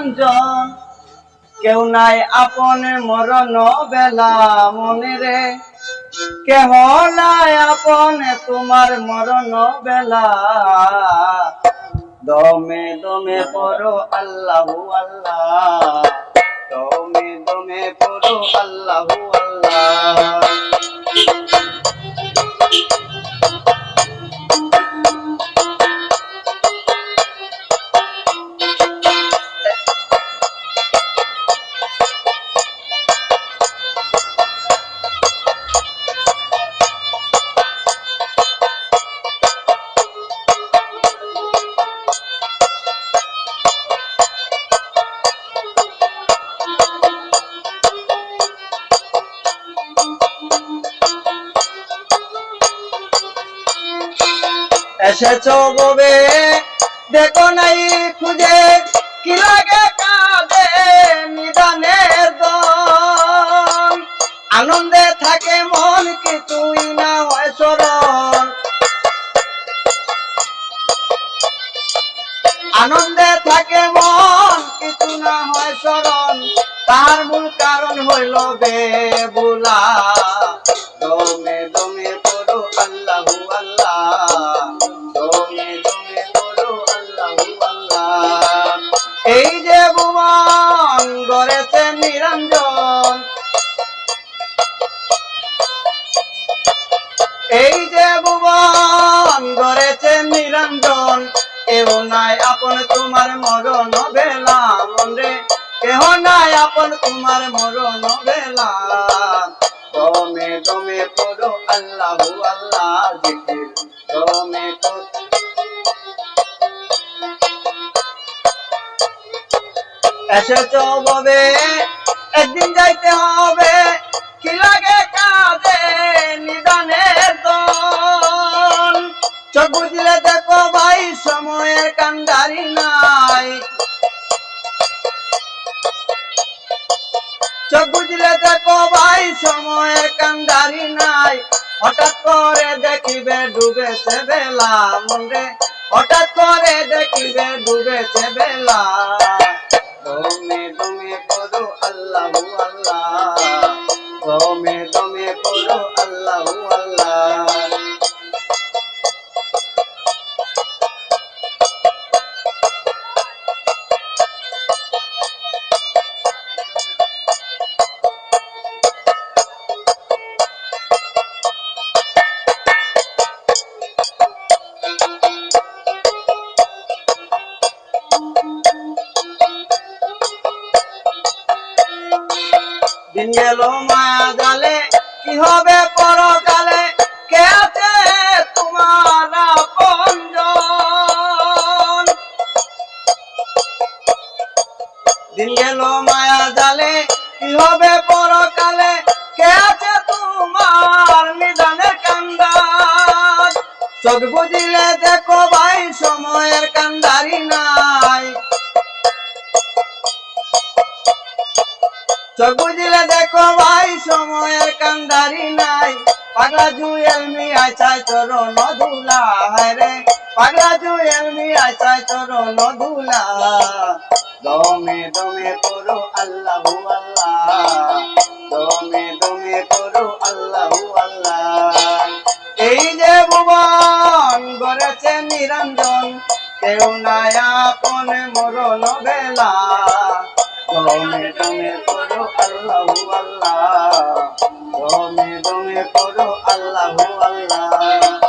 নিরঞ্জন কেউ নাই আপন মরণ বেলা মনে রে। কেহ নাই আপন তোমার মরণ বেলা। দমে দমে পর আল্লাহ আল্লাহ। এসেছ ববে দেখো নাই খুঁজে কি লাগে কাঁদে নিদানের দন আনন্দে থাকে মন কি তুই না হয় স্মরণ। আনন্দে থাকে মন কিছু না হয় স্মরণ। তার মূল কারণ হইল বেবুলা দমে এই যে ভুবন গড়েছে নিরঞ্জন, কেহ নাই আপন তোমার মরণ বেলা কেহ নাই আপন তোমার মরণ বেলা পড়ো আল্লাহু আল্লাহ এসেছ ববে, একদিন যাইতে হবে। কি লাগে? চোখ দেখো ভাই, সময়ের কান্ডারি নাই। চোখ বুঝলে দেখো ভাই, সময়ের কান্ডারি নাই। হঠাৎ করে দেখিবে, ডুবেছে বেলা মনে। হঠাৎ করে দেখিবে, ডুবেছে বেলা। দমে দমে পড়ো আল্লাহু আল্লাহ। গেল মায়া জালে কি হবে পরকালে? কে তোমার দিন গেল মায়া জালে কি হবে পরকালে? কে আছে তোমার নিদানের কান্দার? চোখ বুঝিলে দেখো ভাই, সময়ের কান্দারি নাই। চোখ বুঝিলে দেখো ভাই, সময়ের কান্দারি নাই। পাগলা জুয়েল মি আইসাই তোর নদুলা হায় রে, পাগলা জুয়েল মি আইসাই তোর নদুলা দমে দমে পড়ো আল্লাহু আল্লাহ। দমে দমে পড়ো আল্লাহু আল্লাহ। এই যে ভুবন গড়েছে নিরঞ্জন, কেউ নাই আপন মরণ বেলা। দমে দমে পড়ো আল্লাহু আল্লাহ আল্লাহ।